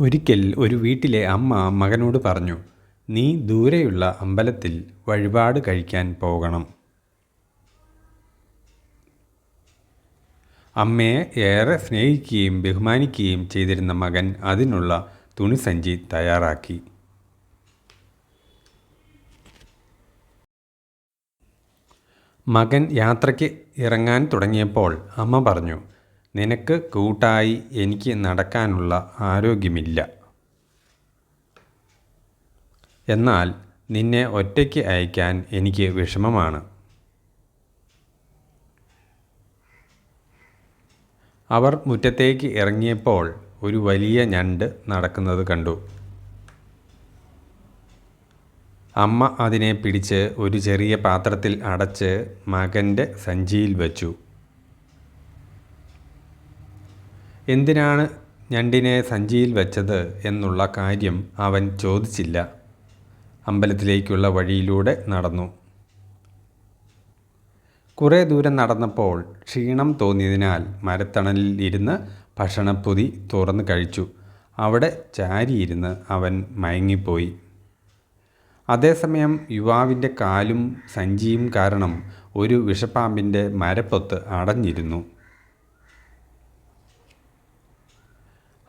ഒരിക്കൽ ഒരു വീട്ടിലെ അമ്മ മകനോട് പറഞ്ഞു നീ ദൂരെയുള്ള അമ്പലത്തിൽ വഴിപാട് കഴിക്കാൻ പോകണം. അമ്മയെ ഏറെ സ്നേഹിക്കുകയും ബഹുമാനിക്കുകയും ചെയ്തിരുന്ന മകൻ അതിനുള്ള തുണിസഞ്ചി തയ്യാറാക്കി. മകൻ യാത്രയ്ക്ക് ഇറങ്ങാൻ തുടങ്ങിയപ്പോൾ അമ്മ പറഞ്ഞു നിനക്ക് കൂട്ടായി എനിക്ക് നടക്കാനുള്ള ആരോഗ്യമില്ല. എന്നാൽ നിന്നെ ഒറ്റയ്ക്ക് അയക്കാൻ എനിക്ക് വിഷമമാണ്. അവർ മുറ്റത്തേക്ക് ഇറങ്ങിയപ്പോൾ ഒരു വലിയ ഞണ്ട് നടക്കുന്നത് കണ്ടു. അമ്മ അതിനെ പിടിച്ച് ഒരു ചെറിയ പാത്രത്തിൽ അടച്ച് മകന്റെ സഞ്ചിയിൽ വച്ചു. എന്തിനാണ് ഞണ്ടിനെ സഞ്ചിയിൽ വെച്ചത് എന്നുള്ള കാര്യം അവൻ ചോദിച്ചില്ല. അമ്പലത്തിലേക്കുള്ള വഴിയിലൂടെ നടന്നു. കുറേ ദൂരം നടന്നപ്പോൾ ക്ഷീണം തോന്നിയതിനാൽ മരത്തണലിൽ ഇരുന്ന് ഭക്ഷണപ്പൊതി തുറന്ന് കഴിച്ചു. അവിടെ ചാരിയിരുന്ന് അവൻ മയങ്ങിപ്പോയി. അതേസമയം യുവാവിന്റെ കാലും സഞ്ചിയും കാരണം ഒരു വിഷപ്പാമ്പിന്റെ മരപ്പൊത്ത് അടഞ്ഞിരുന്നു.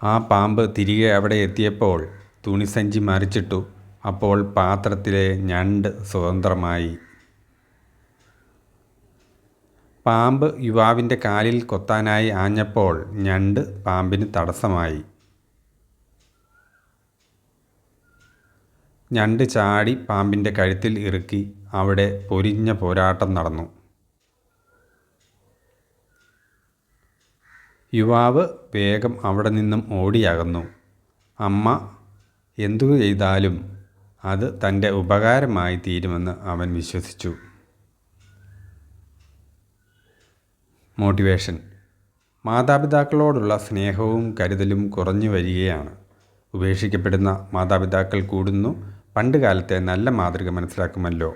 ആ പാമ്പ് തിരികെ അവിടെ എത്തിയപ്പോൾ തുണിസഞ്ചി മറിച്ചിട്ടു. അപ്പോൾ പാത്രത്തിലെ ഞണ്ട് സ്വതന്ത്രമായി. പാമ്പ് യുവാവിന്റെ കാലിൽ കൊത്താനായി ആഞ്ഞപ്പോൾ ഞണ്ട് പാമ്പിന് തടസ്സമായി. ഞണ്ട് ചാടി പാമ്പിന്റെ കഴുത്തിൽ ഇറുക്കി അവിടെ പൊരിഞ്ഞ പോരാട്ടം നടന്നു. യുവാവ് വേഗം അവിടെ നിന്നും ഓടിയകന്നു. അമ്മ എന്തു ചെയ്താലും അത് തന്റെ ഉപകാരമായി തീരുമെന്ന് അവൻ വിശ്വസിച്ചു. മോട്ടിവേഷൻ. മാതാപിതാക്കളോടുള്ള സ്നേഹവും കരുതലും കുറഞ്ഞു വരികയാണ്. ഉപേക്ഷിക്കപ്പെടുന്ന മാതാപിതാക്കൾ കൂടുന്നു. പണ്ടുകാലത്തെ നല്ല മാതൃക മനസ്സിലാക്കുമല്ലോ.